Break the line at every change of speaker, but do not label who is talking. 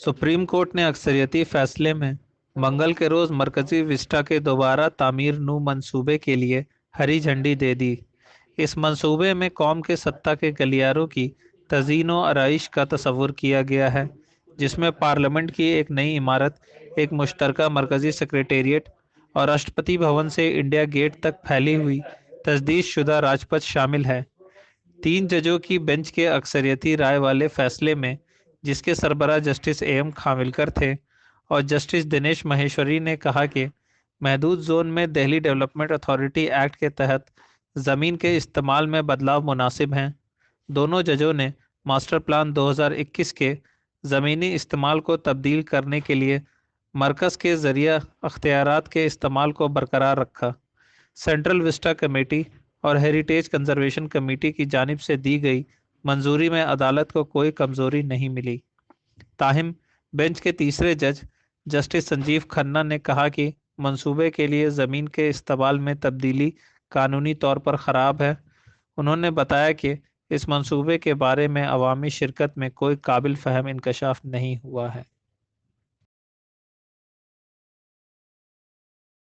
Supreme court ने अक्सरियती फैसले में मंगल के रोज मरकजी विस्टा के दोबारा तामीर नू मंसूबे के लिए हरी झंडी दे दी। इस मंसूबे में कौम के सत्ता के गलियारों की तजीन आरइश का तस्वुर किया गया है, जिसमें पार्लियामेंट की एक नई इमारत, एक मुश्तरका मरकजी सेक्रेटेरिएट और राष्ट्रपति भवन से इंडिया गेट तक फैली हुई तजदीद शुदा राजपथ शामिल है। तीन जजों की बेंच के अक्सरियती राय वाले फैसले में जिसके सरबरा जस्टिस ए एम खामिलकर थे। और जस्टिस दिनेश महेश्वरी ने कहा कि महदूद जोन में दिल्ली डेवलपमेंट अथॉरिटी एक्ट के तहत ज़मीन के इस्तेमाल में बदलाव मुनासिब हैं। दोनों जजों ने मास्टर प्लान 2021 के ज़मीनी इस्तेमाल को तब्दील करने के लिए मरकज़ के ज़रिए अख्तियार के इस्तेमाल को बरकरार रखा। सेंट्रल विस्टा कमेटी और हेरिटेज कंजर्वेशन कमेटी की जानब से दी गई मंजूरी में अदालत को कोई कमज़ोरी नहीं मिली। ताहिम, बेंच के तीसरे जज, जस्टिस संजीव खन्ना ने कहा कि मंसूबे के लिए ज़मीन के इस्तेमाल में तब्दीली कानूनी तौर पर ख़राब है। उन्होंने बताया कि इस मंसूबे के बारे में अवामी शिरकत में कोई काबिल फ़हम इंकशाफ नहीं हुआ है।